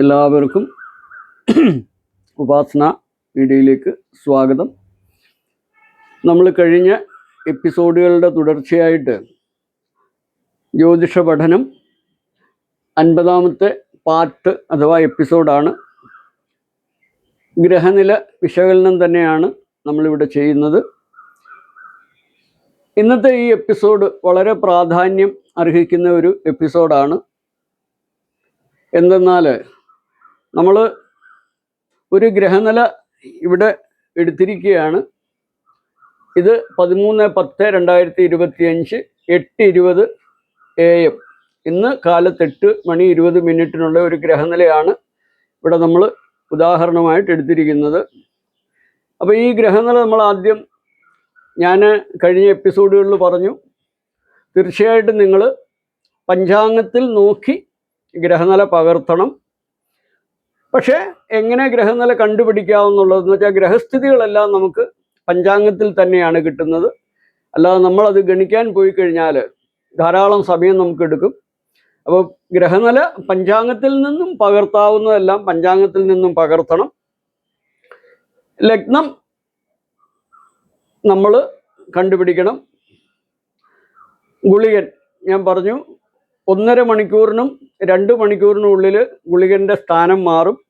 എല്ലാവർക്കും ഉപാസന വീഡിയോയിലേക്ക് സ്വാഗതം. നമ്മൾ കഴിഞ്ഞ എപ്പിസോഡുകളുടെ തുടർച്ചയായിട്ട് ജ്യോതിഷ പഠനം അൻപതാമത്തെ പാർട്ട് അഥവാ എപ്പിസോഡാണ്. ഗ്രഹനില വിശകലനം തന്നെയാണ് നമ്മളിവിടെ ചെയ്യുന്നത്. ഇന്നത്തെ ഈ എപ്പിസോഡ് വളരെ പ്രാധാന്യം അർഹിക്കുന്ന ഒരു എപ്പിസോഡാണ്. എന്തെന്നാൽ നമ്മൾ ഒരു ഗ്രഹനില ഇവിടെ എടുത്തിരിക്കുകയാണ്. ഇത് പതിമൂന്ന് പത്ത് രണ്ടായിരത്തി ഇരുപത്തി അഞ്ച് എട്ട് ഇരുപത് എ എം ഇന്ന് കാലത്ത് എട്ട് മണി ഇരുപത് മിനിറ്റിനുള്ള ഒരു ഗ്രഹനിലയാണ് ഇവിടെ നമ്മൾ ഉദാഹരണമായിട്ട് എടുത്തിരിക്കുന്നത്. അപ്പോൾ ഈ ഗ്രഹനില നമ്മൾ ആദ്യം ഞാൻ കഴിഞ്ഞ എപ്പിസോഡുകളിൽ പറഞ്ഞു. തീർച്ചയായിട്ടും നിങ്ങൾ പഞ്ചാംഗത്തിൽ നോക്കി ഗ്രഹനില പകർത്തണം. പക്ഷേ എങ്ങനെ ഗ്രഹനില കണ്ടുപിടിക്കാവുന്നുള്ളതെന്ന് വെച്ചാൽ ഗ്രഹസ്ഥിതികളെല്ലാം നമുക്ക് പഞ്ചാംഗത്തിൽ തന്നെയാണ് കിട്ടുന്നത്. അല്ലാതെ നമ്മളത് ഗണിക്കാൻ പോയി കഴിഞ്ഞാൽ ധാരാളം സമയം നമുക്ക് എടുക്കും. അപ്പോൾ ഗ്രഹനില പഞ്ചാംഗത്തിൽ നിന്നും പകർത്താവുന്നതെല്ലാം പഞ്ചാംഗത്തിൽ നിന്നും പകർത്തണം. ലഗ്നം നമ്മൾ കണ്ടുപിടിക്കണം. ഗുളികൻ ഞാൻ പറഞ്ഞു ഒന്നര മണിക്കൂറിനും രണ്ട് മണിക്കൂറിനുള്ളിൽ ഗുളികന്റെ സ്ഥാനം മാറും.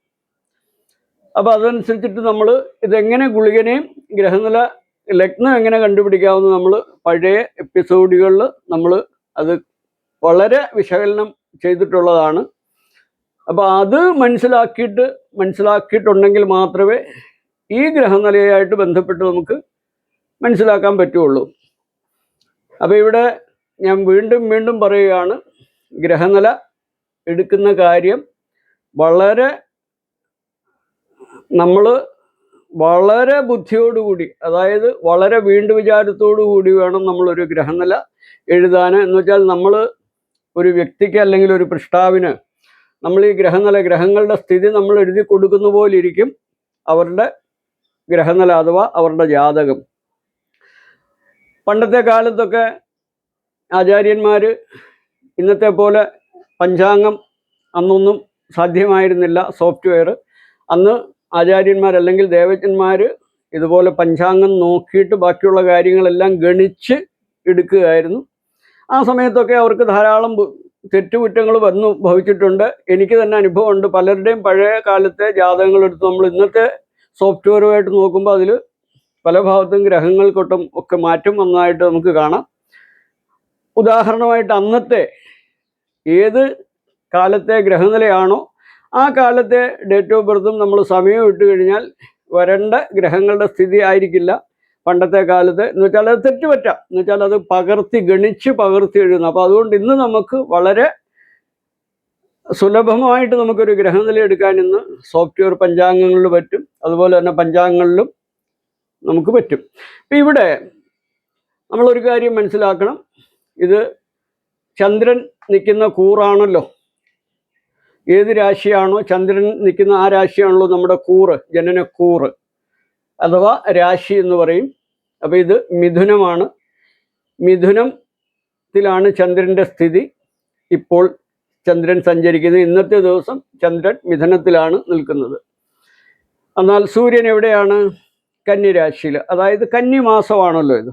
അപ്പോൾ അതനുസരിച്ചിട്ട് നമ്മൾ ഇതെങ്ങനെ ഗുളികനെയും ഗ്രഹനില ലഗ്നം എങ്ങനെ കണ്ടുപിടിക്കാമെന്ന് നമ്മൾ പഴയ എപ്പിസോഡുകളിൽ നമ്മൾ അത് വളരെ വിശകലനം ചെയ്തിട്ടുള്ളതാണ്. അപ്പോൾ അത് മനസ്സിലാക്കിയിട്ട് മനസ്സിലാക്കിയിട്ടുണ്ടെങ്കിൽ മാത്രമേ ഈ ഗ്രഹനിലയായിട്ട് ബന്ധപ്പെട്ട് നമുക്ക് മനസ്സിലാക്കാൻ പറ്റുള്ളൂ. അപ്പോൾ ഇവിടെ ഞാൻ വീണ്ടും വീണ്ടും പറയുകയാണ് ഗ്രഹനില എടുക്കുന്ന കാര്യം വളരെ നമ്മൾ വളരെ ബുദ്ധിയോടുകൂടി അതായത് വളരെ വീണ്ടു വിചാരത്തോടു കൂടി വേണം നമ്മളൊരു ഗ്രഹനില എഴുതാൻ. എന്ന് വെച്ചാൽ നമ്മൾ ഒരു വ്യക്തിക്ക് അല്ലെങ്കിൽ ഒരു പൃഷ്ടാവിന് നമ്മൾ ഈ ഗ്രഹനില ഗ്രഹങ്ങളുടെ സ്ഥിതി നമ്മൾ എഴുതി കൊടുക്കുന്ന പോലെ ഇരിക്കും അവരുടെ ഗ്രഹനില അഥവാ അവരുടെ ജാതകം. പണ്ടത്തെ കാലത്തൊക്കെ ആചാര്യന്മാർ ഇന്നത്തെ പോലെ പഞ്ചാംഗം അന്നൊന്നും സാധ്യമായിരുന്നില്ല സോഫ്റ്റ്വെയർ. അന്ന് ആചാര്യന്മാർ അല്ലെങ്കിൽ ദേവജ്ഞന്മാർ ഇതുപോലെ പഞ്ചാംഗം നോക്കിയിട്ട് ബാക്കിയുള്ള കാര്യങ്ങളെല്ലാം ഗണിച്ച് എടുക്കുകയായിരുന്നു. ആ സമയത്തൊക്കെ അവർക്ക് ധാരാളം തെറ്റുകുറ്റങ്ങൾ വന്നു ഭവിച്ചിട്ടുണ്ട്. എനിക്ക് തന്നെ അനുഭവമുണ്ട്. പലരുടെയും പഴയ കാലത്തെ ജാതകങ്ങളെടുത്ത് നമ്മൾ ഇന്നത്തെ സോഫ്റ്റ്വെയറുമായിട്ട് നോക്കുമ്പോൾ അതിൽ പല ഭാഗത്തും ഗ്രഹങ്ങൾക്കൊട്ടും ഒക്കെ മാറ്റം വന്നതായിട്ട് നമുക്ക് കാണാം. ഉദാഹരണമായിട്ട് അന്നത്തെ ഏത് കാലത്തെ ഗ്രഹനിലയാണോ ആ കാലത്തെ ഡേറ്റ് ഓഫ് ബർത്തും നമ്മൾ സമയം ഇട്ട് കഴിഞ്ഞാൽ വരേണ്ട ഗ്രഹങ്ങളുടെ സ്ഥിതി ആയിരിക്കില്ല. പണ്ടത്തെ കാലത്ത് എന്ന് വെച്ചാൽ അത് തെറ്റുപറ്റാം. എന്ന് വെച്ചാൽ അത് പകർത്തി ഗണിച്ച് പകർത്തി എഴുതുന്നു. അപ്പോൾ അതുകൊണ്ട് ഇന്ന് നമുക്ക് വളരെ സുലഭമായിട്ട് നമുക്കൊരു ഗ്രഹനില എടുക്കാൻ ഇന്ന് സോഫ്റ്റ്വെയർ പഞ്ചാംഗങ്ങളിൽ പറ്റും. അതുപോലെ തന്നെ പഞ്ചാംഗങ്ങളിലും നമുക്ക് പറ്റും. ഇപ്പം ഇവിടെ നമ്മളൊരു കാര്യം മനസ്സിലാക്കണം. ഇത് ചന്ദ്രൻ നിൽക്കുന്ന കൂറാണല്ലോ. ഏത് രാശിയാണോ ചന്ദ്രൻ നിൽക്കുന്ന ആ രാശിയാണല്ലോ നമ്മുടെ കൂറ് ജനനക്കൂറ്. അഥവാ രാശി എന്ന് പറയും. അപ്പോൾ ഇത് മിഥുനമാണ്. മിഥുനത്തിലാണ് ചന്ദ്രന്റെ സ്ഥിതി. ഇപ്പോൾ ചന്ദ്രൻ സഞ്ചരിക്കുന്നത്. ഇന്നത്തെ ദിവസം ചന്ദ്രൻ മിഥുനത്തിലാണ് നിൽക്കുന്നത്. എന്നാൽ സൂര്യൻ എവിടെയാണ്? കന്നിരാശിയിൽ അതായത് കന്നിമാസമാണല്ലോ ഇത്.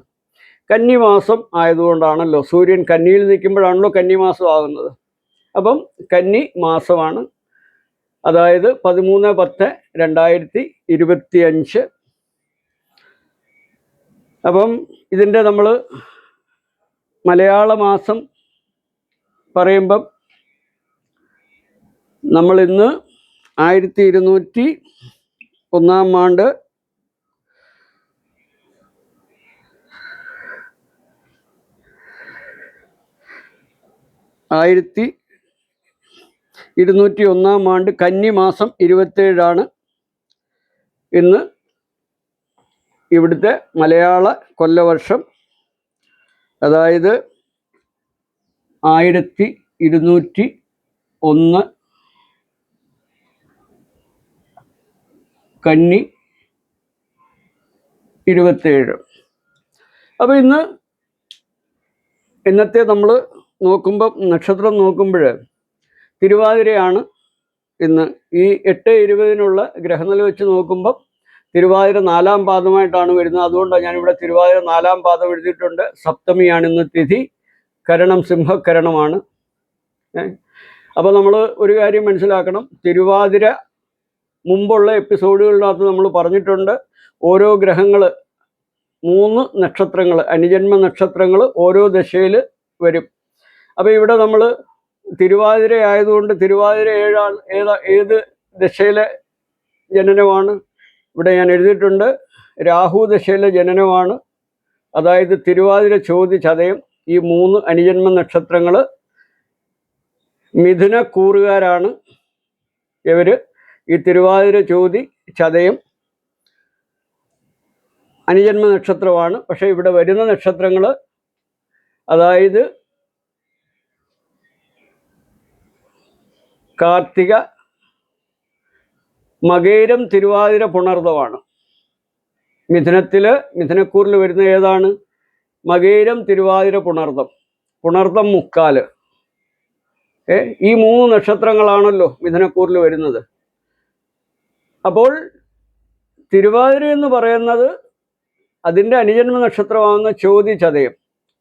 കന്നിമാസം ആയതുകൊണ്ടാണല്ലോ സൂര്യൻ കന്നിയിൽ നിൽക്കുമ്പോഴാണല്ലോ കന്നിമാസം ആകുന്നത്. അപ്പം കന്നി മാസമാണ്. അതായത് പതിമൂന്ന് പത്ത് രണ്ടായിരത്തി ഇരുപത്തി അഞ്ച് അപ്പം ഇതിന്റെ നമ്മൾ മലയാള മാസം പറയുമ്പം നമ്മൾ ഇന്ന് ആയിരത്തി ഇരുന്നൂറ്റി ഒന്നാം ആണ്ട് ആയിരത്തി ഇരുന്നൂറ്റി ഒന്നാം ആണ്ട് കന്നി മാസം ഇരുപത്തേഴാണ് ഇന്ന് ഇവിടുത്തെ മലയാള കൊല്ലവർഷം അതായത് ആയിരത്തി ഇരുന്നൂറ്റി ഒന്ന് കന്നി ഇരുപത്തേഴ് അപ്പോൾ ഇന്ന് ഇന്നത്തെ നമ്മൾ നോക്കുമ്പോൾ നക്ഷത്രം നോക്കുമ്പോൾ തിരുവാതിരയാണ് ഇന്ന്. ഈ എട്ട് ഇരുപതിനുള്ള ഗ്രഹനില വെച്ച് നോക്കുമ്പം തിരുവാതിര നാലാം പാദമായിട്ടാണ് വരുന്നത്. അതുകൊണ്ടാണ് ഞാനിവിടെ തിരുവാതിര നാലാം പാദം എഴുതിയിട്ടുണ്ട്. സപ്തമിയാണ് ഇന്ന് തിഥി. കരണം സിംഹക്കരണമാണ് അപ്പോൾ നമ്മൾ ഒരു കാര്യം മനസ്സിലാക്കണം. തിരുവാതിര മുമ്പുള്ള എപ്പിസോഡുകളിനകത്ത് നമ്മൾ പറഞ്ഞിട്ടുണ്ട്. ഓരോ ഗ്രഹങ്ങൾ മൂന്ന് നക്ഷത്രങ്ങൾ അനുജന്മ നക്ഷത്രങ്ങൾ ഓരോ ദശയിൽ വരും. അപ്പോൾ ഇവിടെ നമ്മൾ തിരുവാതിര ആയതുകൊണ്ട് തിരുവാതിര ഏഴാണ് ഏതാ ഏത് ദശയിലെ ജനനമാണ്? ഇവിടെ ഞാൻ എഴുതിയിട്ടുണ്ട്. രാഹു ദശയിലെ ജനനമാണ്. അതായത് തിരുവാതിര ചോതി ചതയം ഈ മൂന്ന് അനുജന്മ നക്ഷത്രങ്ങൾ മിഥുന കൂറുകാരാണ് ഇവർ. ഈ തിരുവാതിര ചോതി ചതയം അനുജന്മ നക്ഷത്രമാണ്. പക്ഷേ ഇവിടെ വരുന്ന നക്ഷത്രങ്ങൾ അതായത് കാർത്തിക മകേരം തിരുവാതിര പുണർതമാണ് മിഥുനത്തിൽ മിഥുനക്കൂറിൽ വരുന്ന ഏതാണ്? മകേരം തിരുവാതിര പുണർദം പുണർദം മുക്കാൽ. ഏ ഈ മൂന്ന് നക്ഷത്രങ്ങളാണല്ലോ മിഥുനക്കൂറിൽ വരുന്നത്. അപ്പോൾ തിരുവാതിര എന്ന് പറയുന്നത് അതിന്റെ അനുജന്മ നക്ഷത്രമാകുന്ന ചോതി ചതയം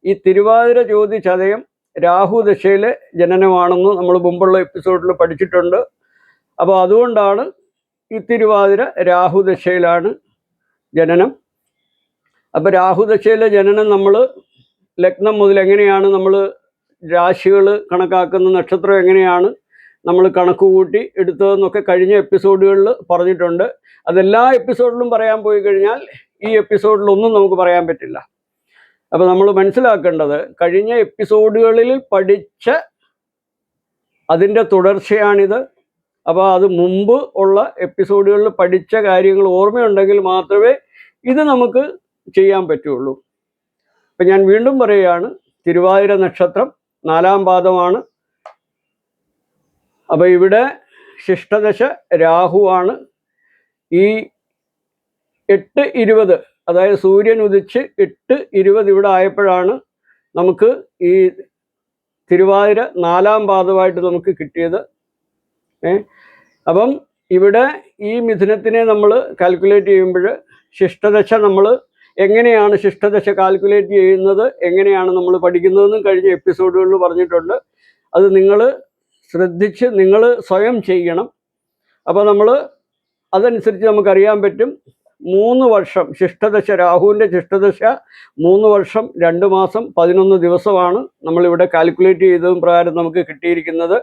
ഈ തിരുവാതിര ചോതി ചതയം രാഹു ദശയിലെ ജനനമാണെന്ന് നമ്മൾ മുമ്പുള്ള എപ്പിസോഡിൽ പഠിച്ചിട്ടുണ്ട്. അപ്പോൾ അതുകൊണ്ടാണ് ഈ തിരുവാതിര രാഹു ദശയിലാണ് ജനനം. അപ്പോൾ രാഹു ദശയിലെ ജനനം നമ്മൾ ലഗ്നം മുതൽ എങ്ങനെയാണ് നമ്മൾ രാശികൾ കണക്കാക്കുന്ന നക്ഷത്രം എങ്ങനെയാണ് നമ്മൾ കണക്ക് കൂട്ടി എടുത്തതെന്നൊക്കെ കഴിഞ്ഞ എപ്പിസോഡുകളിൽ പറഞ്ഞിട്ടുണ്ട്. അതെല്ലാ എപ്പിസോഡിലും പറയാൻ പോയി കഴിഞ്ഞാൽ ഈ എപ്പിസോഡിലൊന്നും നമുക്ക് പറയാൻ പറ്റില്ല. അപ്പോൾ നമ്മൾ മനസ്സിലാക്കേണ്ടത് കഴിഞ്ഞ എപ്പിസോഡുകളിൽ പഠിച്ച അതിന്റെ തുടർച്ചയാണിത്. അപ്പോൾ അത് മുമ്പ് ഉള്ള എപ്പിസോഡുകളിൽ പഠിച്ച കാര്യങ്ങൾ ഓർമ്മയുണ്ടെങ്കിൽ മാത്രമേ ഇത് നമുക്ക് ചെയ്യാൻ പറ്റുള്ളൂ. അപ്പം ഞാൻ വീണ്ടും പറയുകയാണ് തിരുവാതിര നക്ഷത്രം നാലാം പാദമാണ്. അപ്പോൾ ഇവിടെ ശിഷ്ടദശ രാഹുവാണ്. ഈ എട്ട് ഇരുപത് അതായത് സൂര്യൻ ഉദിച്ച് എട്ട് ഇരുപത് ഇവിടെ ആയപ്പോഴാണ് നമുക്ക് ഈ തിരുവാതിര നാലാം പാദമായിട്ട് നമുക്ക് കിട്ടിയത്. ഏ അപ്പം ഇവിടെ ഈ മിഥുനത്തിനെ നമ്മൾ കാൽക്കുലേറ്റ് ചെയ്യുമ്പോൾ ശിഷ്ടദശ നമ്മൾ എങ്ങനെയാണ് ശിഷ്ടദശ കാൽക്കുലേറ്റ് ചെയ്യുന്നത് എങ്ങനെയാണ് നമ്മൾ പഠിക്കുന്നതെന്നും കഴിഞ്ഞ എപ്പിസോഡുകളിൽ പറഞ്ഞിട്ടുണ്ട്. അത് നിങ്ങൾ ശ്രദ്ധിച്ച് നിങ്ങൾ സ്വയം ചെയ്യണം. അപ്പോൾ നമ്മൾ അതനുസരിച്ച് നമുക്കറിയാൻ പറ്റും. മൂന്ന് വർഷം ശിഷ്ടദശ രാഹുവിന്റെ ശിഷ്ടദശ മൂന്ന് വർഷം രണ്ട് മാസം പതിനൊന്ന് ദിവസമാണ് നമ്മളിവിടെ കാൽക്കുലേറ്റ് ചെയ്തതും പ്രകാരം നമുക്ക് കിട്ടിയിരിക്കുന്നത്.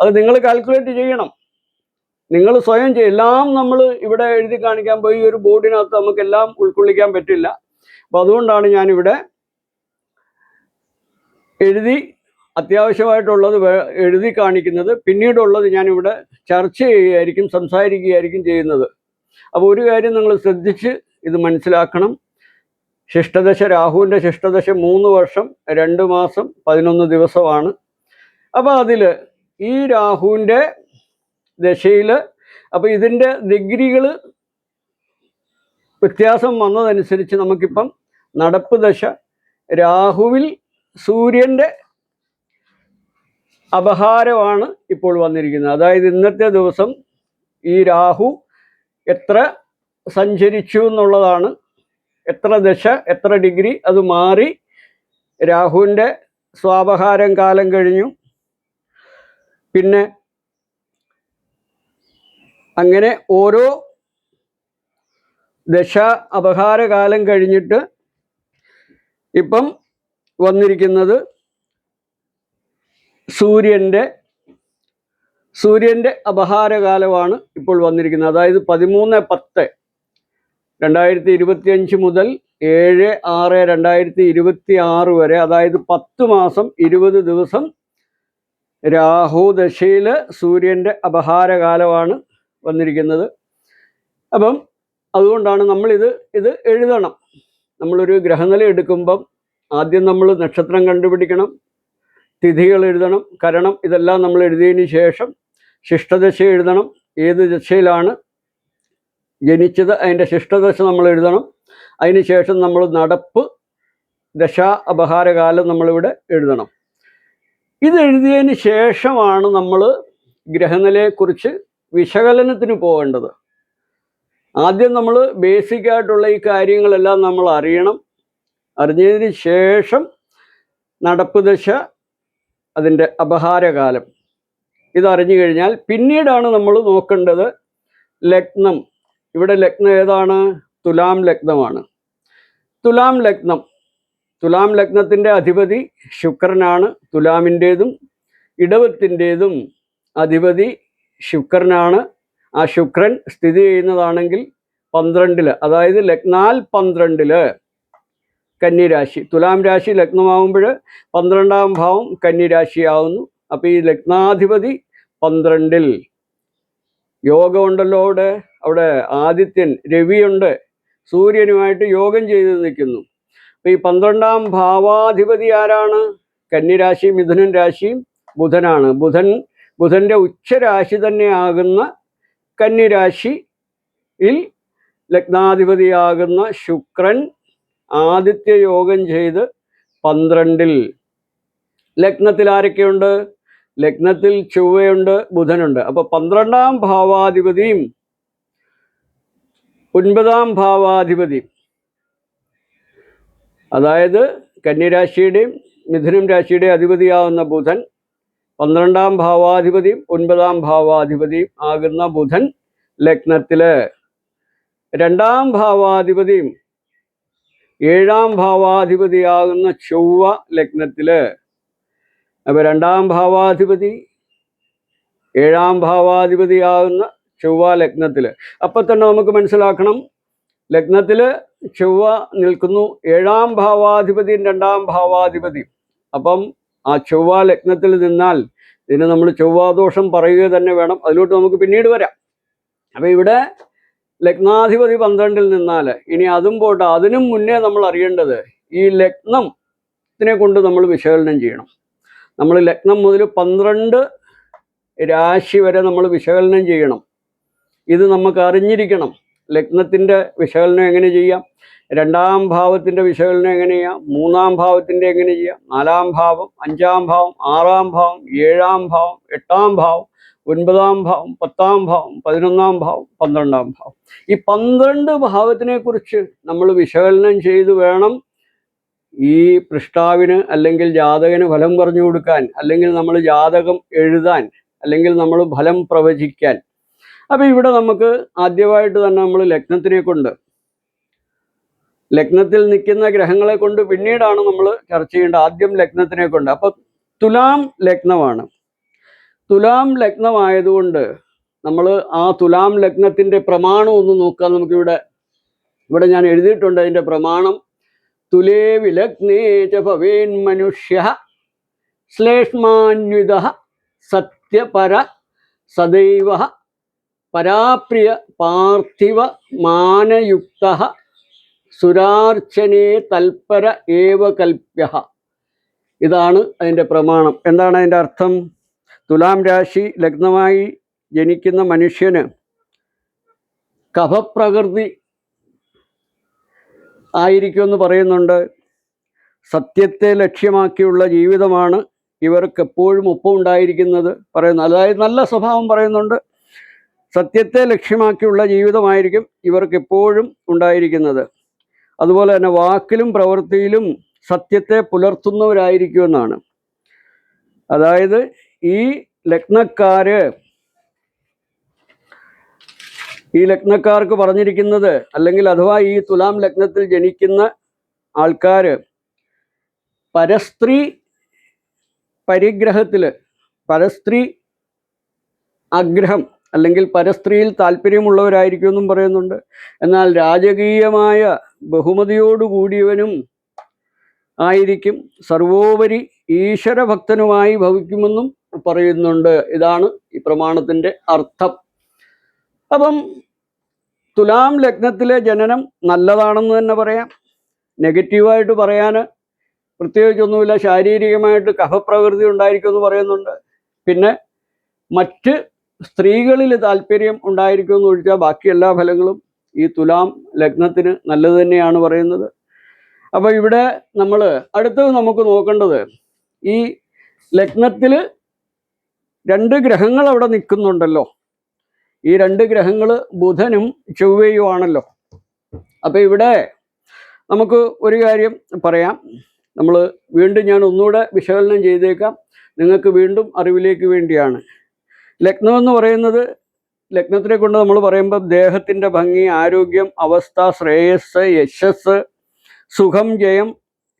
അത് നിങ്ങൾ കാൽക്കുലേറ്റ് ചെയ്യണം. നിങ്ങൾ സ്വയം ചെയ്യും. എല്ലാം നമ്മൾ ഇവിടെ എഴുതി കാണിക്കാൻ പോയി ഒരു ബോർഡിനകത്ത് നമുക്കെല്ലാം ഉൾക്കൊള്ളിക്കാൻ പറ്റില്ല. അപ്പോൾ അതുകൊണ്ടാണ് ഞാനിവിടെ എഴുതി അത്യാവശ്യമായിട്ടുള്ളത് എഴുതി കാണിക്കുന്നത്. പിന്നീടുള്ളത് ഞാനിവിടെ ചർച്ച ചെയ്യുകയായിരിക്കും സംസാരിക്കുകയായിരിക്കും ചെയ്യുന്നത്. അപ്പോൾ ഒരു കാര്യം നിങ്ങൾ ശ്രദ്ധിച്ച് ഇത് മനസ്സിലാക്കണം. ശിഷ്ടദശ രാഹുവിന്റെ ശിഷ്ടദശ മൂന്ന് വർഷം രണ്ട് മാസം പതിനൊന്ന് ദിവസമാണ്. അപ്പോൾ അതിൽ ഈ രാഹുവിന്റെ ദശയിൽ അപ്പോൾ ഇതിന്റെ ഡിഗ്രികൾ വ്യത്യാസം വന്നതനുസരിച്ച് നമുക്കിപ്പം നടപ്പ് ദശ രാഹുവിൽ സൂര്യന്റെ അപഹാരമാണ് ഇപ്പോൾ വന്നിരിക്കുന്നത്. അതായത് ഇന്നത്തെ ദിവസം ഈ രാഹു എത്ര സഞ്ചരിച്ചു എന്നുള്ളതാണ്. എത്ര ദശ എത്ര ഡിഗ്രി അത് മാറി. രാഹുവിന്റെ സ്വാപഹാരം കാലം കഴിഞ്ഞു. പിന്നെ അങ്ങനെ ഓരോ ദശ അപഹാര കാലം കഴിഞ്ഞിട്ട് ഇപ്പം വന്നിരിക്കുന്നത് സൂര്യന്റെ സൂര്യന്റെ അപഹാരകാലമാണ് ഇപ്പോൾ വന്നിരിക്കുന്നത്. അതായത് പതിമൂന്ന് പത്ത് രണ്ടായിരത്തി ഇരുപത്തി അഞ്ച് മുതൽ ഏഴ് ആറ് രണ്ടായിരത്തി ഇരുപത്തി ആറ് വരെ അതായത് പത്ത് മാസം ഇരുപത് ദിവസം രാഹു ദശയിൽ സൂര്യന്റെ അപഹാരകാലമാണ് വന്നിരിക്കുന്നത്. അപ്പം അതുകൊണ്ടാണ് നമ്മളിത് ഇത് എഴുതണം. നമ്മളൊരു ഗ്രഹനില എടുക്കുമ്പം ആദ്യം നമ്മൾ നക്ഷത്രം കണ്ടുപിടിക്കണം. തിഥികൾ എഴുതണം കരണം ഇതെല്ലാം നമ്മൾ എഴുതിയതിന് ശേഷം ശിഷ്ടദശ എഴുതണം. ഏത് ദശയിലാണ് ജനിച്ചത് അതിന്റെ ശിഷ്ടദശ നമ്മൾ എഴുതണം. അതിന് ശേഷം നമ്മൾ നടപ്പ് ദശാ അപഹാരകാലം നമ്മളിവിടെ എഴുതണം. ഇത് എഴുതിയതിന് ശേഷമാണ് നമ്മൾ ഗ്രഹനിലയെക്കുറിച്ച് വിശകലനത്തിന് പോകേണ്ടത്. ആദ്യം നമ്മൾ ബേസിക്കായിട്ടുള്ള ഈ കാര്യങ്ങളെല്ലാം നമ്മൾ അറിയണം. അറിഞ്ഞതിന് ശേഷം നടപ്പ് ദശ അതിന്റെ അപഹാരകാലം. ഇതറിഞ്ഞു കഴിഞ്ഞാൽ പിന്നീടാണ് നമ്മൾ നോക്കേണ്ടത് ലഗ്നം. ഇവിടെ ലഗ്നം ഏതാണ്? തുലാം ലഗ്നമാണ്. തുലാം ലഗ്നം. തുലാം ലഗ്നത്തിന്റെ അധിപതി ശുക്രനാണ്. തുലാമിന്റേതും ഇടവത്തിന്റേതും അധിപതി ശുക്രനാണ്. ആ ശുക്രൻ സ്ഥിതി ചെയ്യുന്നതാണെങ്കിൽ പന്ത്രണ്ടിൽ. അതായത് ലഗ്നാൽ പന്ത്രണ്ടിൽ കന്നിരാശി തുലാം രാശി ലഗ്നമാവുമ്പോൾ പന്ത്രണ്ടാം ഭാവം കന്നിരാശിയാവുന്നു അപ്പോൾ ഈ ലഗ്നാധിപതി പന്ത്രണ്ടിൽ. യോഗമുണ്ടല്ലോ അവിടെ. അവിടെ ആദിത്യൻ രവിയുണ്ട്. സൂര്യനുമായിട്ട് യോഗം ചെയ്ത് നിൽക്കുന്നു. അപ്പോൾ ഈ പന്ത്രണ്ടാം ഭാവാധിപതി ആരാണ്? കന്നിരാശി മിഥുനൻ രാശിയും ബുധനാണ്. ബുധൻ ബുധന്റെ ഉച്ചരാശി തന്നെയാകുന്ന കന്നിരാശിയിൽ ലഗ്നാധിപതിയാകുന്ന ശുക്രൻ ആദിത്യ യോഗം ചെയ്ത് പന്ത്രണ്ടിൽ. ലഗ്നത്തിൽ ആരൊക്കെയുണ്ട്? ലഗ്നത്തിൽ ചൊവ്വയുണ്ട് ബുധനുണ്ട്. അപ്പൊ പന്ത്രണ്ടാം ഭാവാധിപതിയും ഒൻപതാം ഭാവാധിപതി അതായത് കന്യരാശിയുടെയും മിഥുനം രാശിയുടെയും അധിപതിയാവുന്ന ബുധൻ പന്ത്രണ്ടാം ഭാവാധിപതിയും ഒൻപതാം ഭാവാധിപതിയും ആകുന്ന ബുധൻ ലഗ്നത്തിൽ. രണ്ടാം ഭാവാധിപതിയും ഏഴാം ഭാവാധിപതിയാകുന്ന ചൊവ്വ ലഗ്നത്തിൽ. അപ്പൊ രണ്ടാം ഭാവാധിപതി ഏഴാം ഭാവാധിപതിയാകുന്ന ചൊവ്വ ലഗ്നത്തിൽ. അപ്പൊ തന്നെ നമുക്ക് മനസ്സിലാക്കണം ലഗ്നത്തിൽ ചൊവ്വ നിൽക്കുന്നു ഏഴാം ഭാവാധിപതിയും രണ്ടാം ഭാവാധിപതിയും. അപ്പം ആ ചൊവ്വ ലഗ്നത്തിൽ നിന്നാൽ ഇതിന് നമ്മൾ ചൊവ്വാദോഷം പറയുക തന്നെ വേണം. അതിലോട്ട് നമുക്ക് പിന്നീട് വരാം. അപ്പൊ ഇവിടെ ലഗ്നാധിപതി പന്ത്രണ്ടിൽ നിന്നാൽ ഇനി അതും പോട്ടെ അതിനും മുന്നേ നമ്മൾ അറിയേണ്ടത് ഈ ലഗ്നം ഇതിനെ കൊണ്ട് നമ്മൾ വിശകലനം ചെയ്യണം. നമ്മൾ ലഗ്നം മുതൽ പന്ത്രണ്ട് രാശി വരെ നമ്മൾ വിശകലനം ചെയ്യണം. ഇത് നമുക്ക് അറിഞ്ഞിരിക്കണം. ലഗ്നത്തിന്റെ വിശകലനം എങ്ങനെ ചെയ്യാം? രണ്ടാം ഭാവത്തിന്റെ വിശകലനം എങ്ങനെ ചെയ്യാം? മൂന്നാം ഭാവത്തിന്റെ എങ്ങനെ ചെയ്യാം? നാലാം ഭാവം അഞ്ചാം ഭാവം ആറാം ഭാവം ഏഴാം ഭാവം എട്ടാം ഭാവം ഒൻപതാം ഭാവം പത്താം ഭാവം പതിനൊന്നാം ഭാവം പന്ത്രണ്ടാം ഭാവം. ഈ പന്ത്രണ്ട് ഭാവത്തിനെ കുറിച്ച് നമ്മൾ വിശകലനം ചെയ്ത് വേണം. ഈ പൃഷ്ടാവിന് അല്ലെങ്കിൽ ജാതകന് ഫലം പറഞ്ഞു കൊടുക്കാൻ അല്ലെങ്കിൽ നമ്മൾ ജാതകം എഴുതാൻ അല്ലെങ്കിൽ നമ്മൾ ഫലം പ്രവചിക്കാൻ. അപ്പൊ ഇവിടെ നമുക്ക് ആദ്യമായിട്ട് തന്നെ നമ്മൾ ലഗ്നത്തിനെ കൊണ്ട് ലഗ്നത്തിൽ നിൽക്കുന്ന ഗ്രഹങ്ങളെ കൊണ്ട് പിന്നീടാണ് നമ്മൾ ചർച്ച ചെയ്യേണ്ടത് ആദ്യം ലഗ്നത്തിനെ കൊണ്ട് അപ്പൊ തുലാം ലഗ്നമാണ്. തുലാം ലഗ്നമായതുകൊണ്ട് നമ്മൾ ആ തുലാം ലഗ്നത്തിന്റെ പ്രമാണം ഒന്ന് നോക്കാം. നമുക്കിവിടെ ഇവിടെ ഞാൻ എഴുതിയിട്ടുണ്ട് അതിന്റെ പ്രമാണം. തുലേ വിലഗ്നേ ച ഭവേൻ മനുഷ്യ ശ്ലേഷ്മാന്വിത സത്യപര സദൈവ പരാപ്രിയ പാർത്ഥിവ മാനയുക്ത സുരാർച്ചനേ തൽപര ഏവ കൽപ്യ ഇതാണ് അതിന്റെ പ്രമാണം. എന്താണ് അതിന്റെ അർത്ഥം? തുലാം രാശി ലഗ്നമായി ജനിക്കുന്ന മനുഷ്യന് കഫപ്രകൃതി ആയിരിക്കുമെന്ന് പറയുന്നുണ്ട്. സത്യത്തെ ലക്ഷ്യമാക്കിയുള്ള ജീവിതമാണ് ഇവർക്ക് എപ്പോഴും ഒപ്പം ഉണ്ടായിരിക്കുന്നത് പറയുന്നു അതായത് നല്ല സ്വഭാവം പറയുന്നുണ്ട്. സത്യത്തെ ലക്ഷ്യമാക്കിയുള്ള ജീവിതമായിരിക്കും ഇവർക്ക് എപ്പോഴും ഉണ്ടായിരിക്കുന്നത്. അതുപോലെ തന്നെ വാക്കിലും പ്രവൃത്തിയിലും സത്യത്തെ പുലർത്തുന്നവരായിരിക്കുമെന്നാണ്. അതായത് ഈ ലഗ്നക്കാര് ഈ ലഗ്നക്കാർക്ക് പറഞ്ഞിരിക്കുന്നത് അല്ലെങ്കിൽ അഥവാ ഈ തുലാം ലഗ്നത്തിൽ ജനിക്കുന്ന ആൾക്കാര് പരസ്ത്രീ പരിഗ്രഹത്തിൽ പരസ്ത്രീ ആഗ്രഹം അല്ലെങ്കിൽ പരസ്ത്രീയിൽ താല്പര്യമുള്ളവരായിരിക്കുമെന്നും പറയുന്നുണ്ട്. എന്നാൽ രാജകീയമായ ബഹുമതിയോടുകൂടിയവനും ആയിരിക്കും. സർവോപരി ഈശ്വരഭക്തനുമായി ഭവിക്കുമെന്നും പറയുന്നുണ്ട്. ഇതാണ് ഈ പ്രമാണത്തിന്റെ അർത്ഥം. അപ്പം തുലാം ലഗ്നത്തിലെ ജനനം നല്ലതാണെന്ന് തന്നെ പറയാം. നെഗറ്റീവായിട്ട് പറയാൻ പ്രത്യേകിച്ചൊന്നുമില്ല. ശാരീരികമായിട്ട് കഫപ്രകൃതി ഉണ്ടായിരിക്കുമെന്ന് പറയുന്നുണ്ട്. പിന്നെ മറ്റ് സ്ത്രീകളിൽ താല്പര്യം ഉണ്ടായിരിക്കും എന്ന് ഒഴിച്ചാൽ ബാക്കി എല്ലാ ഫലങ്ങളും ഈ തുലാം ലഗ്നത്തിന് നല്ലത് തന്നെയാണ് പറയുന്നത്. അപ്പോൾ ഇവിടെ നമ്മൾ അടുത്തത് നമുക്ക് നോക്കേണ്ടത് ഈ ലഗ്നത്തിൽ രണ്ട് ഗ്രഹങ്ങൾ അവിടെ നിൽക്കുന്നുണ്ടല്ലോ. ഈ രണ്ട് ഗ്രഹങ്ങൾ ബുധനും ചൊവ്വയുമാണല്ലോ. അപ്പോൾ ഇവിടെ നമുക്ക് ഒരു കാര്യം പറയാം. നമ്മൾ വീണ്ടും ഞാൻ ഒന്നുകൂടെ വിശകലനം ചെയ്തേക്കാം. നിങ്ങൾക്ക് വീണ്ടും അറിവിലേക്ക് വേണ്ടിയാണ്. ലഗ്നം എന്ന് പറയുന്നത് ലഗ്നത്തിനെ കൊണ്ട് നമ്മൾ പറയുമ്പോൾ ദേഹത്തിന്റെ ഭംഗി ആരോഗ്യം അവസ്ഥ ശ്രേയസ് യശസ് സുഖം ജയം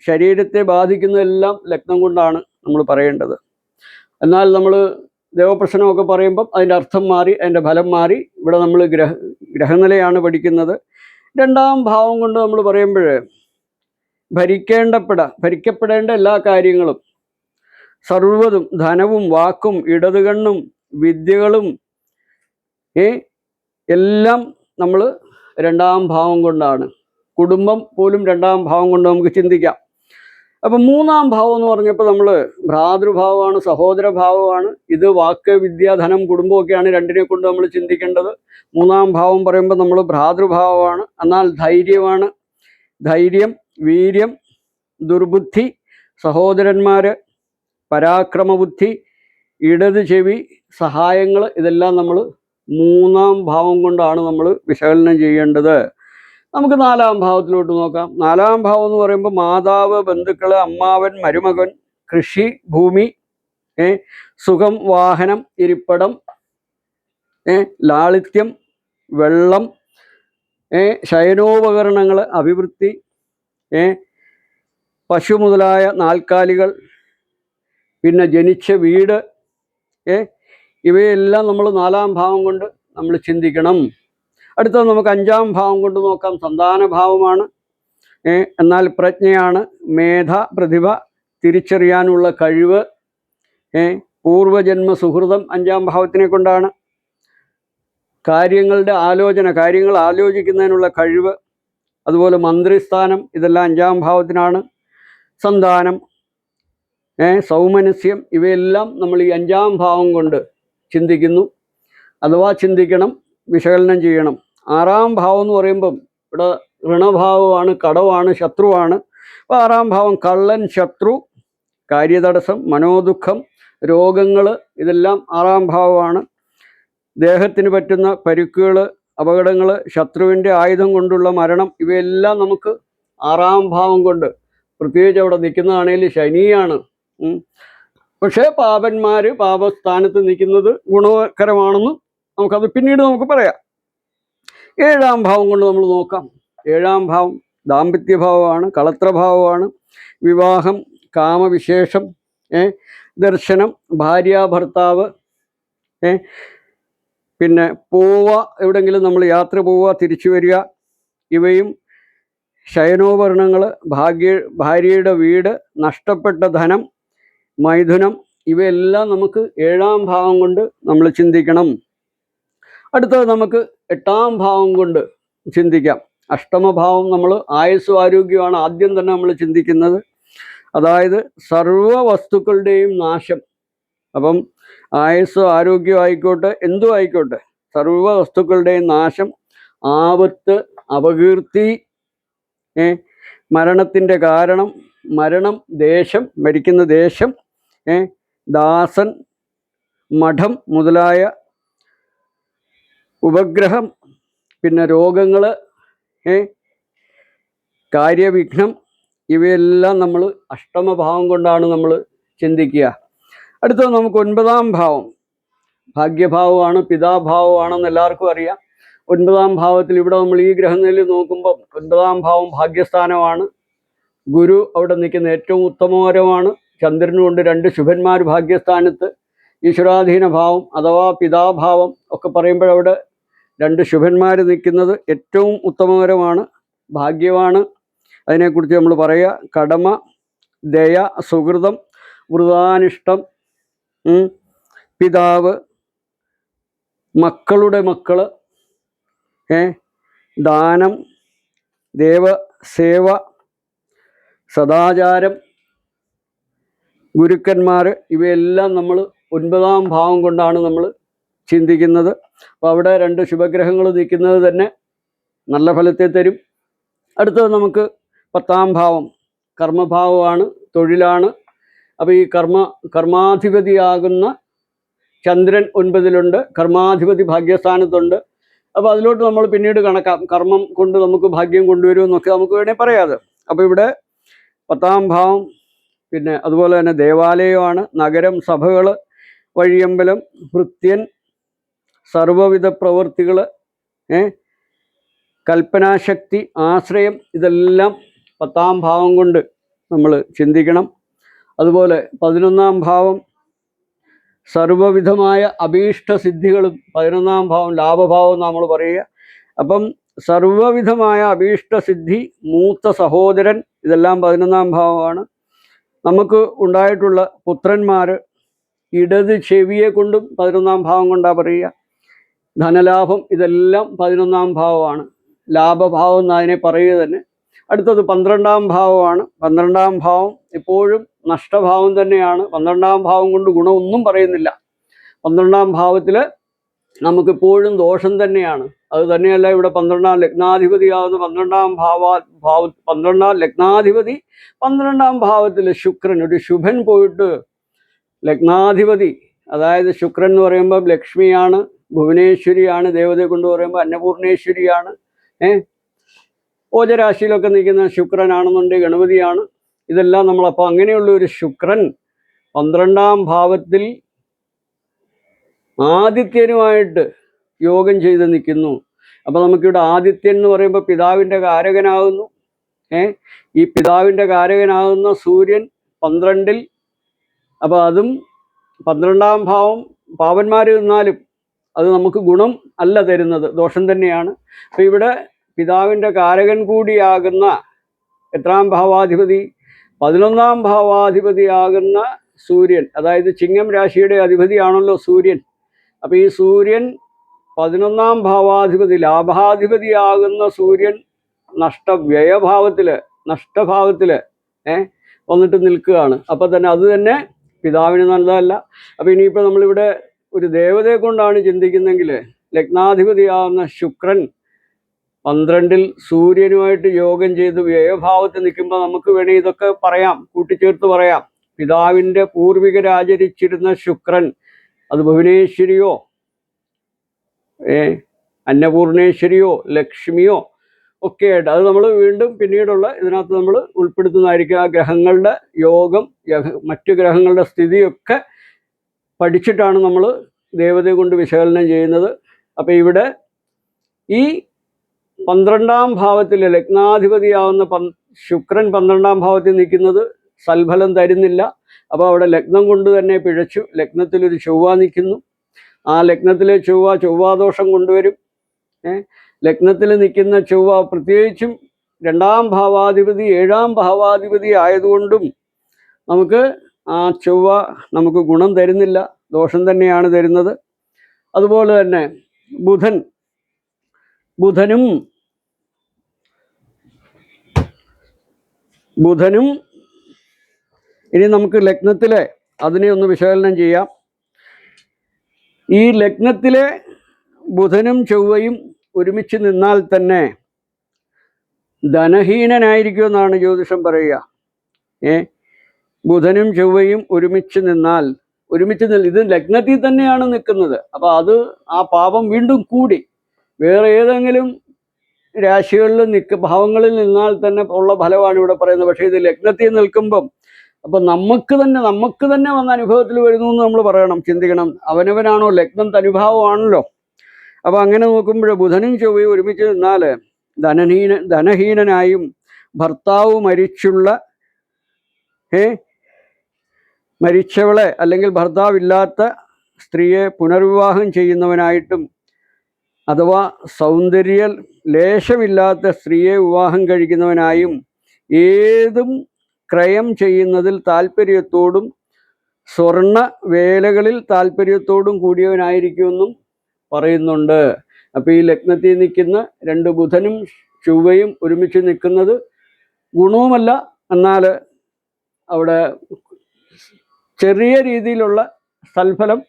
ശരീരത്തെ ബാധിക്കുന്നതെല്ലാം ലഗ്നം കൊണ്ടാണ് നമ്മൾ പറയേണ്ടത്. എന്നാൽ നമ്മൾ ദേവപ്രശ്നമൊക്കെ പറയുമ്പം അതിന്റെ അർത്ഥം മാറി അതിന്റെ ഫലം മാറി. ഇവിടെ നമ്മൾ ഗ്രഹ ഗ്രഹനിലയാണ് പഠിക്കുന്നത്. രണ്ടാം ഭാവം കൊണ്ട് നമ്മൾ പറയുമ്പോൾ ഭരിക്കേണ്ടപ്പെട ഭരിക്കപ്പെടേണ്ട എല്ലാ കാര്യങ്ങളും സർവതും ധനവും വാക്കും ഇടതുകണ്ണും വിദ്യകളും ഏ എല്ലാം നമ്മൾ രണ്ടാം ഭാവം കൊണ്ടാണ്. കുടുംബം പോലും രണ്ടാം ഭാവം കൊണ്ട് നമുക്ക് ചിന്തിക്കാം. അപ്പം മൂന്നാം ഭാവം എന്ന് പറഞ്ഞപ്പോൾ നമ്മൾ ഭ്രാതൃഭാവമാണ് സഹോദരഭാവമാണ്. ഇത് വാക്ക് വിദ്യ ധനം കുടുംബമൊക്കെയാണ് രണ്ടിനെ കൊണ്ട് നമ്മൾ ചിന്തിക്കേണ്ടത്. മൂന്നാം ഭാവം പറയുമ്പോൾ നമ്മൾ ഭ്രാതൃഭാവമാണ്. എന്നാൽ ധൈര്യമാണ്. ധൈര്യം വീര്യം ദുർബുദ്ധി സഹോദരന്മാര് പരാക്രമബുദ്ധി ഇടത് ചെവി സഹായങ്ങൾ ഇതെല്ലാം നമ്മൾ മൂന്നാം ഭാവം കൊണ്ടാണ് നമ്മൾ വിശകലനം ചെയ്യേണ്ടത്. നമുക്ക് നാലാം ഭാവത്തിലോട്ട് നോക്കാം. നാലാം ഭാവം എന്ന് പറയുമ്പോൾ മാതാവ് ബന്ധുക്കൾ അമ്മാവൻ മരുമകൻ കൃഷി ഭൂമി ഏ സുഖം വാഹനം ഇരിപ്പടം ഏ ലാളിത്യം വെള്ളം ഏ ശയനോപകരണങ്ങൾ അഭിവൃദ്ധി ഏ പശു മുതലായ നാൽക്കാലികൾ പിന്നെ ജനിച്ച വീട് ഏ ഇവയെല്ലാം നമ്മൾ നാലാം ഭാവം കൊണ്ട് നമ്മൾ ചിന്തിക്കണം. അടുത്തത് നമുക്ക് അഞ്ചാം ഭാവം കൊണ്ട് നോക്കാം. സന്താന ഭാവമാണ്. എന്നാൽ പ്രജ്ഞയാണ്. മേധ പ്രതിഭ തിരിച്ചറിയാനുള്ള കഴിവ്. പൂർവജന്മ സുഹൃതം അഞ്ചാം ഭാവത്തിനെ കൊണ്ടാണ്. കാര്യങ്ങളുടെ ആലോചന കാര്യങ്ങൾ ആലോചിക്കുന്നതിനുള്ള കഴിവ്. അതുപോലെ മന്ത്രിസ്ഥാനം ഇതെല്ലാം അഞ്ചാം ഭാവത്തിനാണ്. സന്താനം സൗമനസ്യം ഇവയെല്ലാം നമ്മൾ ഈ അഞ്ചാം ഭാവം കൊണ്ട് ചിന്തിക്കുന്നു. അഥവാ ചിന്തിക്കണം വിശകലനം ചെയ്യണം. ആറാം ഭാവം എന്ന് പറയുമ്പം ഇവിടെ ഋണഭാവമാണ് കടവാണ് ശത്രുവാണ്. അപ്പോൾ ആറാം ഭാവം കള്ളൻ ശത്രു കാര്യതടസ്സം മനോദുഃഖം രോഗങ്ങൾ ഇതെല്ലാം ആറാം ഭാവമാണ്. ദേഹത്തിന് പറ്റുന്ന പരുക്കുകൾ അപകടങ്ങൾ ശത്രുവിന്റെ ആയുധം കൊണ്ടുള്ള മരണം ഇവയെല്ലാം നമുക്ക് ആറാം ഭാവം കൊണ്ട് പ്രത്യേകിച്ച് അവിടെ നിൽക്കുന്നതാണെങ്കിൽ ശനിയാണ്. പക്ഷേ പാപന്മാർ പാപസ്ഥാനത്ത് നിൽക്കുന്നത് ഗുണകരമാണെന്ന് നമുക്കത് പിന്നീട് നമുക്ക് പറയാം. ഏഴാം ഭാവം കൊണ്ട് നമ്മൾ നോക്കാം. ഏഴാം ഭാവം ദാമ്പത്യഭാവമാണ് കളത്രഭാവമാണ് വിവാഹം കാമവിശേഷം ഏ ദർശനം ഭാര്യ ഭർത്താവ് ഏ പിന്നെ പോവുക എവിടെങ്കിലും നമ്മൾ യാത്ര പോവുക തിരിച്ചു വരിക ഇവയും ശയനോപകരണങ്ങൾ ഭാഗ്യ ഭാര്യയുടെ വീട് നഷ്ടപ്പെട്ട ധനം മൈഥുനം ഇവയെല്ലാം നമുക്ക് ഏഴാം ഭാവം കൊണ്ട് നമ്മൾ ചിന്തിക്കണം. അടുത്തത് നമുക്ക് എട്ടാം ഭാവം കൊണ്ട് ചിന്തിക്കാം. അഷ്ടമഭാവം നമ്മൾ ആയുസ്സും ആരോഗ്യമാണ് ആദ്യം തന്നെ നമ്മൾ ചിന്തിക്കുന്നത്. അതായത് സർവ വസ്തുക്കളുടെയും നാശം. അപ്പം ആയുസ്സോ ആരോഗ്യം ആയിക്കോട്ടെ എന്തും ആയിക്കോട്ടെ സർവ വസ്തുക്കളുടെയും നാശം ആപത്ത് അപകീർത്തി മരണത്തിന്റെ കാരണം മരണം ദേശം മരിക്കുന്ന ദേശം ദാസൻ മഠം മുതലായ ഉപഗ്രഹം പിന്നെ രോഗങ്ങൾ കാര്യവിഘ്നം ഇവയെല്ലാം നമ്മൾ അഷ്ടമഭാവം കൊണ്ടാണ് നമ്മൾ ചിന്തിക്കുക. അടുത്തത് നമുക്ക് ഒൻപതാം ഭാവം. ഭാഗ്യഭാവമാണ് പിതാഭാവമാണെന്ന് എല്ലാവർക്കും അറിയാം. ഒൻപതാം ഭാവത്തിൽ ഇവിടെ നമ്മൾ ഈ ഗ്രഹനിലയിൽ നോക്കുമ്പോൾ ഒൻപതാം ഭാവം ഭാഗ്യസ്ഥാനമാണ്. ഗുരു അവിടെ നിൽക്കുന്ന ഏറ്റവും ഉത്തമകരമാണ് ചന്ദ്രനുകൊണ്ട് രണ്ട് ശുഭന്മാർ ഭാഗ്യസ്ഥാനത്ത്. ഈശ്വരാധീന ഭാവം അഥവാ പിതാഭാവം ഒക്കെ പറയുമ്പോഴവിടെ രണ്ട് ശുഭന്മാർ നിൽക്കുന്നത് ഏറ്റവും ഉത്തമകരമാണ് ഭാഗ്യമാണ്. അതിനെക്കുറിച്ച് നമ്മൾ പറയുക കടമ ദയ സുഹൃതം വൃതാനിഷ്ടം പിതാവ് മക്കളുടെ മക്കൾ ഏ ദാനം ദേവസേവ സദാചാരം ഗുരുക്കന്മാർ ഇവയെല്ലാം നമ്മൾ ഒൻപതാം ഭാവം കൊണ്ടാണ് നമ്മൾ ചിന്തിക്കുന്നത്. അപ്പോൾ അവിടെ രണ്ട് ശുഭഗ്രഹങ്ങൾ നിൽക്കുന്നത് തന്നെ നല്ല ഫലത്തെ തരും. അടുത്തത് നമുക്ക് പത്താം ഭാവം കർമ്മഭാവമാണ് തൊഴിലാണ്. അപ്പോൾ ഈ കർമ്മ കർമാധിപതിയാകുന്ന ചന്ദ്രൻ ഒൻപതിലുണ്ട് കർമാധിപതി ഭാഗ്യസ്ഥാനത്തുണ്ട്. അപ്പോൾ അതിലോട്ട് നമ്മൾ പിന്നീട് കണക്കാം കർമ്മം കൊണ്ട് നമുക്ക് ഭാഗ്യം കൊണ്ടുവരുമെന്നൊക്കെ നമുക്ക് വേണേൽ പറയാതെ. അപ്പോൾ ഇവിടെ പത്താം ഭാവം പിന്നെ അതുപോലെ തന്നെ ദേവാലയമാണ് നഗരം സഭകൾ വഴിയമ്പലം ഭൃത്യൻ സർവവിധ പ്രവൃത്തികൾ കൽപ്പനാശക്തി ആശ്രയം ഇതെല്ലാം പത്താം ഭാവം കൊണ്ട് നമ്മൾ ചിന്തിക്കണം. അതുപോലെ പതിനൊന്നാം ഭാവം സർവവിധമായ അഭീഷ്ട സിദ്ധികളും പതിനൊന്നാം ഭാവം ലാഭഭാവം നമ്മൾ പറയുക. അപ്പം സർവവിധമായ അഭീഷ്ട സിദ്ധി മൂത്ത സഹോദരൻ ഇതെല്ലാം പതിനൊന്നാം ഭാവമാണ്. നമുക്ക് ഉണ്ടായിട്ടുള്ള പുത്രന്മാർ ഇടത് ചെവിയെ കൊണ്ടും പതിനൊന്നാം ഭാവം കൊണ്ടാണ് പറയുക. ധനലാഭം ഇതെല്ലാം പതിനൊന്നാം ഭാവമാണ്. ലാഭഭാവം എന്ന് അതിനെ പറയുക തന്നെ. അടുത്തത് പന്ത്രണ്ടാം ഭാവമാണ്. പന്ത്രണ്ടാം ഭാവം എപ്പോഴും നഷ്ടഭാവം തന്നെയാണ്. പന്ത്രണ്ടാം ഭാവം കൊണ്ട് ഗുണമൊന്നും പറയുന്നില്ല. പന്ത്രണ്ടാം ഭാവത്തിൽ നമുക്കിപ്പോഴും ദോഷം തന്നെയാണ്. അത് തന്നെയല്ല ഇവിടെ പന്ത്രണ്ടാം ലഗ്നാധിപതിയാവുന്ന പന്ത്രണ്ടാം ഭാവ ഭാവ പന്ത്രണ്ടാം ലഗ്നാധിപതി പന്ത്രണ്ടാം ഭാവത്തിൽ ശുക്രൻ ഒരു ശുഭൻ പോയിട്ട് ലഗ്നാധിപതി അതായത് ശുക്രൻ എന്ന് പറയുമ്പോൾ ലക്ഷ്മിയാണ്. ഭുവനേശ്വരിയാണ് ദേവതയെ കൊണ്ട് പറയുമ്പോൾ അന്നപൂർണേശ്വരിയാണ്. ഏ? ഓജരാശിയിലൊക്കെ നിൽക്കുന്ന ശുക്രനാണെന്നുണ്ടെങ്കിൽ ഗണപതിയാണ്. ഇതെല്ലാം നമ്മൾ നമ്മളപ്പോൾ അങ്ങനെയുള്ള ഒരു ശുക്രൻ പന്ത്രണ്ടാം ഭാവത്തിൽ ആദിത്യനുമായിട്ട് യോഗം ചെയ്ത് നിൽക്കുന്നു. അപ്പോൾ നമുക്കിവിടെ ആദിത്യൻ എന്ന് പറയുമ്പോൾ പിതാവിന്റെ കാരകനാകുന്നു. ഏ? ഈ പിതാവിന്റെ കാരകനാകുന്ന സൂര്യൻ പന്ത്രണ്ടിൽ അപ്പോൾ അതും പന്ത്രണ്ടാം ഭാവം പാവന്മാർ നിന്നാലും അത് നമുക്ക് ഗുണം അല്ല തരുന്നത് ദോഷം തന്നെയാണ്. അപ്പോൾ ഇവിടെ പിതാവിന്റെ കാരകൻ കൂടിയാകുന്ന എത്രാം ഭാവാധിപതി? പതിനൊന്നാം ഭാവാധിപതിയാകുന്ന സൂര്യൻ അതായത് ചിങ്ങം രാശിയുടെ അധിപതിയാണല്ലോ സൂര്യൻ. അപ്പോൾ ഈ സൂര്യൻ പതിനൊന്നാം ഭാവാധിപതി ലാഭാധിപതിയാകുന്ന സൂര്യൻ നഷ്ടവ്യയഭാവത്തിൽ നഷ്ടഭാവത്തിൽ ഏ വന്നിട്ട് നിൽക്കുകയാണ്. അപ്പോൾ തന്നെ അത് തന്നെ പിതാവിന് നല്ലതല്ല. അപ്പോൾ ഇനിയിപ്പോൾ നമ്മളിവിടെ ഒരു ദേവതയെ കൊണ്ടാണ് ചിന്തിക്കുന്നെങ്കിൽ ലഗ്നാധിപതിയാവുന്ന ശുക്രൻ പന്ത്രണ്ടിൽ സൂര്യനുമായിട്ട് യോഗം ചെയ്ത് വ്യയഭാവത്തിൽ നിൽക്കുമ്പോൾ നമുക്ക് വേണേൽ ഇതൊക്കെ പറയാം കൂട്ടിച്ചേർത്ത് പറയാം. പിതാവിന്റെ പൂർവികരാചരിച്ചിരുന്ന ശുക്രൻ അത് ഭുവനേശ്വരിയോ ഏ അന്നപൂർണേശ്വരിയോ ലക്ഷ്മിയോ ഒക്കെ ആയിട്ട് അത് നമ്മൾ വീണ്ടും പിന്നീടുള്ള ഇതിനകത്ത് നമ്മൾ ഉൾപ്പെടുത്തുന്നതായിരിക്കും. ആ ഗ്രഹങ്ങളുടെ യോഗം മറ്റു ഗ്രഹങ്ങളുടെ സ്ഥിതിയൊക്കെ പഠിച്ചിട്ടാണ് നമ്മൾ ദേവതയെ കൊണ്ട് വിശകലനം ചെയ്യുന്നത്. അപ്പോൾ ഇവിടെ ഈ പന്ത്രണ്ടാം ഭാവത്തിൽ ലഗ്നാധിപതിയാവുന്ന പൻ ശുക്രൻ പന്ത്രണ്ടാം ഭാവത്തിൽ നിൽക്കുന്നത് സൽഫലം തരുന്നില്ല. അപ്പോൾ അവിടെ ലഗ്നം കൊണ്ട് തന്നെ പിഴച്ചു. ലഗ്നത്തിലൊരു ചൊവ്വ നിൽക്കുന്നു. ആ ലഗ്നത്തിലെ ചൊവ്വ ചൊവ്വാദോഷം കൊണ്ടുവരും. ലഗ്നത്തിൽ നിൽക്കുന്ന ചൊവ്വ പ്രത്യേകിച്ചും രണ്ടാം ഭാവാധിപതി ഏഴാം ഭാവാധിപതി ആയതുകൊണ്ടും നമുക്ക് ആ ചൊവ്വ നമുക്ക് ഗുണം തരുന്നില്ല ദോഷം തന്നെയാണ് തരുന്നത്. അതുപോലെ തന്നെ ബുധൻ ബുധനും ബുധനും ഇനി നമുക്ക് ലഗ്നത്തിലെ അതിനെ ഒന്ന് വിശകലനം ചെയ്യാം. ഈ ലഗ്നത്തിലെ ബുധനും ചൊവ്വയും ഒരുമിച്ച് നിന്നാൽ തന്നെ ധനഹീനനായിരിക്കുമെന്നാണ് ജ്യോതിഷം പറയുക. ഏ? ബുധനും ചൊവ്വയും ഒരുമിച്ച് നിന്നാൽ ഒരുമിച്ച് നിൽ ഇത് ലഗ്നത്തിൽ തന്നെയാണ് നിൽക്കുന്നത്. അപ്പോൾ അത് ആ പാപം വീണ്ടും കൂടി. വേറെ ഏതെങ്കിലും രാശികളിൽ നിൽക്ക ഭാവങ്ങളിൽ നിന്നാൽ തന്നെ ഉള്ള ഫലമാണ് ഇവിടെ പറയുന്നത്. പക്ഷേ ഇത് ലഗ്നത്തിൽ നിൽക്കുമ്പം അപ്പം നമുക്ക് തന്നെ നമുക്ക് തന്നെ വന്ന അനുഭവത്തിൽ വരുന്നു എന്ന് നമ്മൾ പറയണം ചിന്തിക്കണം. അവനവനാണോ ലഗ്നം തനുഭാവമാണല്ലോ? അപ്പോൾ അങ്ങനെ നോക്കുമ്പോൾ ബുധനും ചൊവ്വയും ഒരുമിച്ച് നിന്നാൽ ധനഹീന ധനഹീനനായും ഭർത്താവ് മരിച്ചുള്ള ഏ മരിച്ചവളെ അല്ലെങ്കിൽ ഭർത്താവില്ലാത്ത സ്ത്രീയെ പുനർവിവാഹം ചെയ്യുന്നവനായിട്ടും അഥവാ സൗന്ദര്യ ലേശമില്ലാത്ത സ്ത്രീയെ വിവാഹം കഴിക്കുന്നവനായും ഏതും ക്രയം ചെയ്യുന്നതിൽ താല്പര്യത്തോടും സ്വർണ വേലകളിൽ താല്പര്യത്തോടും കൂടിയവനായിരിക്കുമെന്നും പറയുന്നുണ്ട്. അപ്പോൾ ഈ ലഗ്നത്തിൽ നിൽക്കുന്ന രണ്ട് ബുധനും ചൊവ്വയും ഒരുമിച്ച് നിൽക്കുന്നത് ഗുണവുമല്ല. എന്നാൽ അവിടെ ചെറിയ രീതിയിലുള്ള സൽഫലം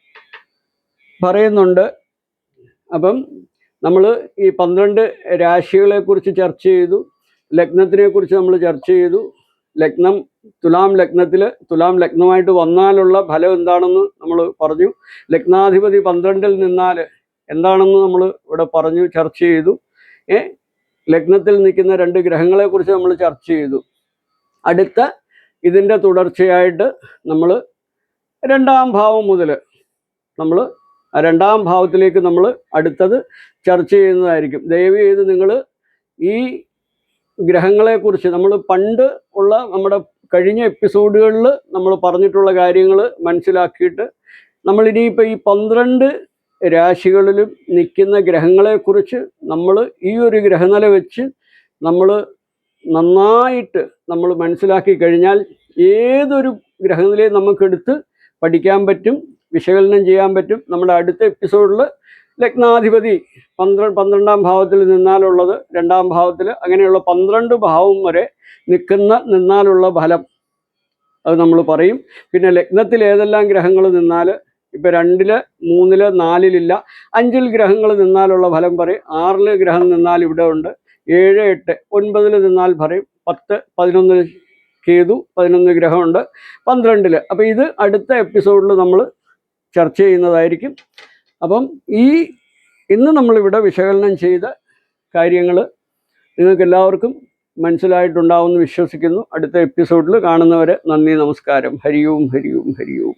പറയുന്നുണ്ട്. അപ്പം നമ്മൾ ഈ പന്ത്രണ്ട് രാശികളെക്കുറിച്ച് ചർച്ച ചെയ്തു. ലഗ്നത്തിനെ കുറിച്ച് നമ്മൾ ചർച്ച ചെയ്തു. ലഗ്നം തുലാം ലഗ്നത്തിൽ തുലാം ലഗ്നമായിട്ട് വന്നാലുള്ള ഫലം എന്താണെന്ന് നമ്മൾ പറഞ്ഞു. ലഗ്നാധിപതി പന്ത്രണ്ടിൽ നിന്നാൽ എന്താണെന്ന് നമ്മൾ ഇവിടെ പറഞ്ഞു ചർച്ച ചെയ്തു. ഏ ലഗ്നത്തിൽ നിൽക്കുന്ന രണ്ട് ഗ്രഹങ്ങളെക്കുറിച്ച് നമ്മൾ ചർച്ച ചെയ്തു. അടുത്ത ഇതിന്റെ തുടർച്ചയായിട്ട് നമ്മൾ രണ്ടാം ഭാവം മുതൽ നമ്മൾ രണ്ടാം ഭാവത്തിലേക്ക് നമ്മൾ അടുത്തത് ചർച്ച ചെയ്യുന്നതായിരിക്കും. ദയവ് ചെയ്ത് നിങ്ങൾ ഈ ഗ്രഹങ്ങളെക്കുറിച്ച് നമ്മൾ പണ്ട് ഉള്ള നമ്മുടെ കഴിഞ്ഞ എപ്പിസോഡുകളിൽ നമ്മൾ പറഞ്ഞിട്ടുള്ള കാര്യങ്ങൾ മനസ്സിലാക്കിയിട്ട് നമ്മൾ ഇനിയിപ്പോൾ ഈ പന്ത്രണ്ട് രാശികളിലും നിൽക്കുന്ന ഗ്രഹങ്ങളെക്കുറിച്ച് നമ്മൾ ഈ ഒരു ഗ്രഹനില വെച്ച് നമ്മൾ നന്നായിട്ട് നമ്മൾ മനസ്സിലാക്കി കഴിഞ്ഞാൽ ഏതൊരു ഗ്രഹനിലയും നമുക്കെടുത്ത് പഠിക്കാൻ പറ്റും വിശകലനം ചെയ്യാൻ പറ്റും. നമ്മുടെ അടുത്ത എപ്പിസോഡിൽ ലഗ്നാധിപതി പന്ത്രണ്ട് പന്ത്രണ്ടാം ഭാവത്തിൽ നിന്നാലുള്ളത് രണ്ടാം ഭാവത്തിൽ അങ്ങനെയുള്ള പന്ത്രണ്ട് ഭാവം വരെ നിൽക്കുന്ന നിന്നാലുള്ള ഫലം അത് നമ്മൾ പറയും. പിന്നെ ലഗ്നത്തിൽ ഏതെല്ലാം ഗ്രഹങ്ങൾ നിന്നാൽ ഇപ്പോൾ രണ്ടിൽ മൂന്നിൽ നാലിലില്ല അഞ്ചിൽ ഗ്രഹങ്ങൾ നിന്നാലുള്ള ഫലം പറയും. ആറിൽ ഗ്രഹം നിന്നാൽ ഇവിടെ ഉണ്ട് ഏഴ് എട്ട് ഒൻപതിൽ നിന്നാൽ പറയും പത്ത് പതിനൊന്നിൽ കേതു പതിനൊന്ന് ഗ്രഹമുണ്ട്. പന്ത്രണ്ടിൽ അപ്പോൾ ഇത് അടുത്ത എപ്പിസോഡിൽ നമ്മൾ ചർച്ച ചെയ്യുന്നതായിരിക്കും. അപ്പം ഈ ഇന്ന് നമ്മളിവിടെ വിശകലനം ചെയ്ത കാര്യങ്ങൾ നിങ്ങൾക്ക് എല്ലാവർക്കും മനസ്സിലായിട്ടുണ്ടാവുമെന്ന് വിശ്വസിക്കുന്നു. അടുത്ത എപ്പിസോഡിൽ കാണുന്നവരെ നന്ദി നമസ്കാരം. ഹരിയും ഹരിയും ഹരിയോം.